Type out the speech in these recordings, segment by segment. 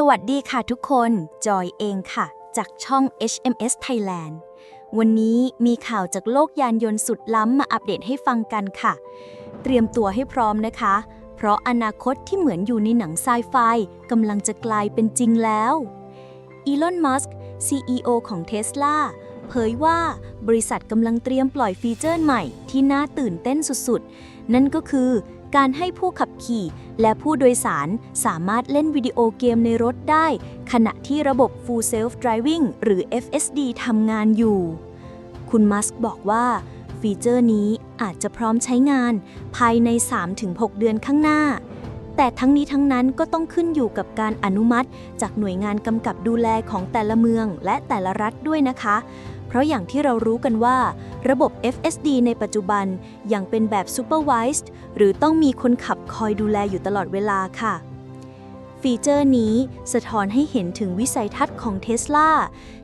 สวัสดีค่ะทุกคน จอยเองค่ะ จากช่อง HMS Thailand วันนี้มีข่าวจากโลกยานยนต์สุดล้ำมาอัปเดตให้ฟังกันค่ะ เตรียมตัวให้พร้อมนะคะ เพราะอนาคตที่เหมือนอยู่ในหนังไซไฟกำลังจะกลายเป็นจริงแล้วอีลอน มัสก์ CEO ของ Tesla เผยว่าบริษัทกำลังเตรียมปล่อยฟีเจอร์ใหม่ที่น่าตื่นเต้นสุดๆ นั่นก็คือ การให้ผู้ขับขี่และผู้โดยสารสามารถเล่นวิดีโอเกมในรถได้ ขณะที่ระบบ Full Self Driving หรือ FSD ทำงานอยู่ คุณมัสก์บอกว่า ฟีเจอร์นี้อาจจะพร้อมใช้งานภายใน 3-6 เดือนข้างหน้า แต่ทั้งนี้ทั้งนั้นก็ต้องขึ้นอยู่กับการอนุมัติ จากหน่วยงานกำกับดูแลของแต่ละเมืองและแต่ละรัฐด้วยนะคะ เพราะอย่างที่เรารู้กันว่า ระบบ FSD ในปัจจุบันยังเป็นแบบ Supervised หรือต้องมีคนขับคอยดูแลอยู่ตลอดเวลาค่ะ ฟีเจอร์นี้สะท้อนให้เห็นถึงวิสัยทัศน์ของ Tesla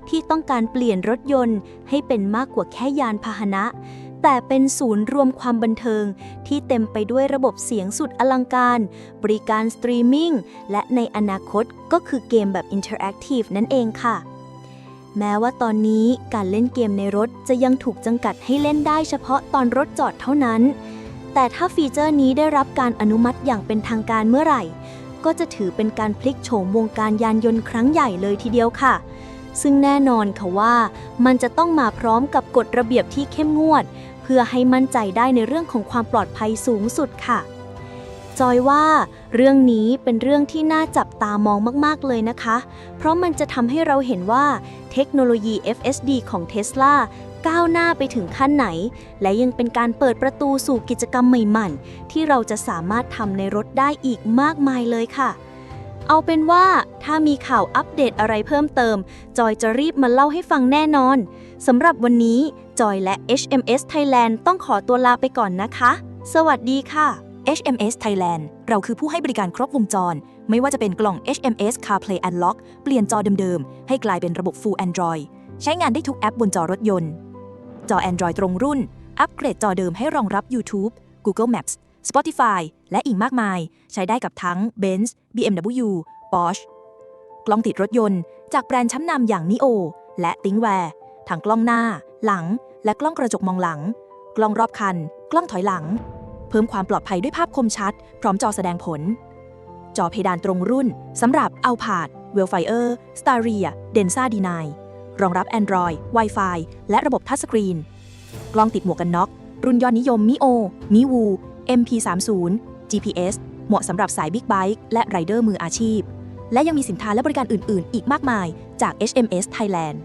ที่ต้องการเปลี่ยนรถยนต์ให้เป็นมากกว่าแค่ยานพาหนะ แต่เป็นศูนย์รวมความบันเทิง ที่เต็มไปด้วยระบบเสียงสุดอลังการ บริการสตรีมมิ่งและในอนาคตก็คือเกมแบบอินเทอร์แอคทีฟนั่นเองค่ะ แม้ว่าตอนนี้การเล่นเกมในรถจะยังถูกจำกัดให้เล่นได้เฉพาะตอนรถจอดเท่านั้น แต่ถ้าฟีเจอร์นี้ได้รับการอนุมัติอย่างเป็นทางการเมื่อไหร่ ก็จะถือเป็นการพลิกโฉมวงการยานยนต์ครั้งใหญ่เลยทีเดียวค่ะ ซึ่งแน่นอนค่ะว่ามันจะต้องมาพร้อมกับกฎระเบียบที่เข้มงวด เพื่อให้มั่นใจได้ในเรื่องของความปลอดภัยสูงสุดค่ะ จอยว่าเรื่องนี้เป็นเรื่องที่น่าจับตามองมาก ๆ เลยนะคะ เพราะมันจะทำให้เราเห็นว่าเทคโนโลยี FSD ของ Tesla ก้าวหน้าไปถึงขั้นไหน และยังเป็นการเปิดประตูสู่กิจกรรมใหม่ๆ ที่เราจะสามารถทำในรถได้อีกมากมายเลยค่ะ เอาเป็นว่าถ้ามีข่าวอัปเดตอะไรเพิ่มเติม จอยจะรีบมาเล่าให้ฟังแน่นอนสำหรับวันนี้จอยและ HMS Thailand ต้องขอตัวลาไปก่อนนะคะ สวัสดีค่ะ HMS Thailand เราคือผู้ให้บริการครบวงจร ไม่ว่าจะเป็นกล่อง HMS CarPlay Unlock เปลี่ยนจอเดิมๆ ให้กลายเป็นระบบ Full Android ใช้งานได้ทุกแอปบนจอรถยนต์ จอ Android ตรงรุ่น อัปเกรดจอเดิมให้รองรับ YouTube Google Maps Spotify และอีกมากมาย ใช้ได้กับทั้ง Benz BMW Porsche กล้องติดรถยนต์ จากแบรนด์ชั้นนำอย่าง NIO และ ThinkWare ทั้งกล้องหน้า หลัง และกล้องกระจกมองหลัง กล้องรอบคัน กล้องถอยหลัง พิ่มความปลอดภัยด้วยภาพคมชัด พร้อมจอแสดงผล จอเพดานตรงรุ่นสำหรับ a l p a d Wellfire Staria Densa D9 รองรับ Android Wi-Fi และระบบทัชสกรีน กล้องติดหมวกกันน็อก รุ่นยอดนิยม MiO Miwu MP30 GPS เหมาะสำหรับสายบิ๊กไบค์และไรเดอร์มืออาชีพ และยังมีสินค้าและบริการอื่น ๆ อีกมากมายจาก HMS Thailand